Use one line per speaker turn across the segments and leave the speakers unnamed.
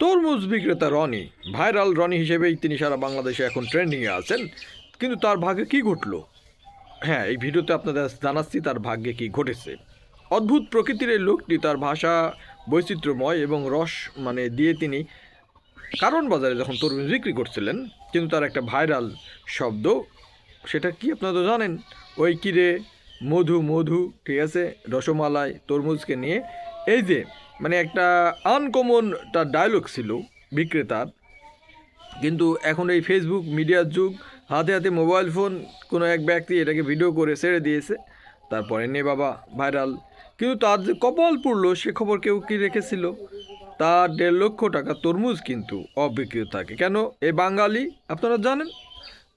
তরমুজ বিক্রেতা রনি, ভাইরাল রনি হিসেবেই তিনি সারা বাংলাদেশে এখন ট্রেন্ডিংয়ে আছেন। কিন্তু তার ভাগ্যে কী ঘটলো? হ্যাঁ এই ভিডিওতে আপনাদের জানাচ্ছি তার ভাগ্যে কী ঘটেছে। অদ্ভুত প্রকৃতির এই লোকটি তার ভাষা, বৈচিত্র্যময় এবং রস মানে দিয়ে তিনি কারণ বাজারে যখন তরমুজ বিক্রি করছিলেন, কিন্তু তার একটা ভাইরাল শব্দ, সেটা কি আপনারা তো জানেন? ওই কিরে মধু মধু, ঠিক আছে? রসমালাই তরমুজকে নিয়ে এই যে মানে একটা আনকমন তার ডায়লগ ছিল বিক্রেতার, কিন্তু এখন এই ফেসবুক মিডিয়ার যুগ, হাতে হাতে মোবাইল ফোন কোনো এক ব্যক্তি এটাকে ভিডিও করে ছেড়ে দিয়েছে, তারপরে নে বাবা ভাইরাল কিন্তু তার যে কপাল পড়ল, সে খবর কেউ কি রেখেছিল? তার দেড় লক্ষ টাকা তরমুজ কিন্তু অবিকৃত থাকে কেন? এ বাঙালি, আপনারা জানেন?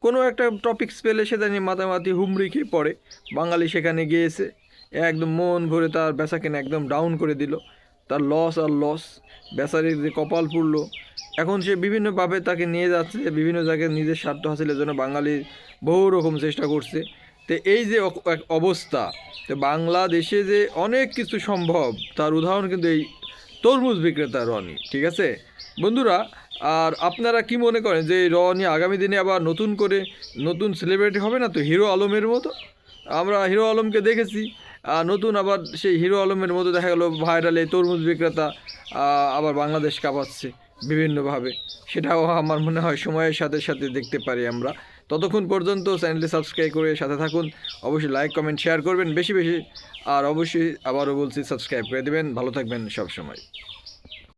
কোনো একটা টপিক্স পেলে সেটা নিয়ে মাতামাতি হুমড়ি খেয়ে পড়ে। বাঙালি সেখানে গিয়েছে। একদম মন ভরে তার বেচা কেনা একদম ডাউন করে দিল। তার লস আর লস বেচারির যে কপাল পুড়লো। এখন সে বিভিন্নভাবে তাকে নিয়ে যাচ্ছে, বিভিন্ন জায়গায় নিজের স্বার্থ হাসিলের জন্য বাঙালি বহু রকম চেষ্টা করছে। তো এই যে এক অবস্থা, তো বাংলাদেশে যে অনেক কিছু সম্ভব, তার উদাহরণ কিন্তু এই তরমুজ বিক্রেতা রনি, ঠিক আছে? বন্ধুরা, আর আপনারা কি মনে করেন যে রনি আগামী দিনে আবার নতুন করে নতুন সেলিব্রিটি হবে না তো হিরো আলমের মতো? আমরা হিরো আলমকে দেখেছি নতুন আবার সেই হিরো আলমের মতো দেখা গেলো ভাইরালে তরমুজ বিক্রেতা আবার বাংলাদেশ কাঁপাচ্ছে বিভিন্নভাবে। সেটাও আমার মনে হয় সময়ের সাথে সাথে দেখতে পারি আমরা। ততক্ষণ পর্যন্ত চ্যানেলটি সাবস্ক্রাইব করে সাথে থাকুন। অবশ্যই লাইক কমেন্ট শেয়ার করবেন বেশি বেশি। আর অবশ্যই আবারও বলছি সাবস্ক্রাইব করে দেবেন। ভালো থাকবেন সব সময়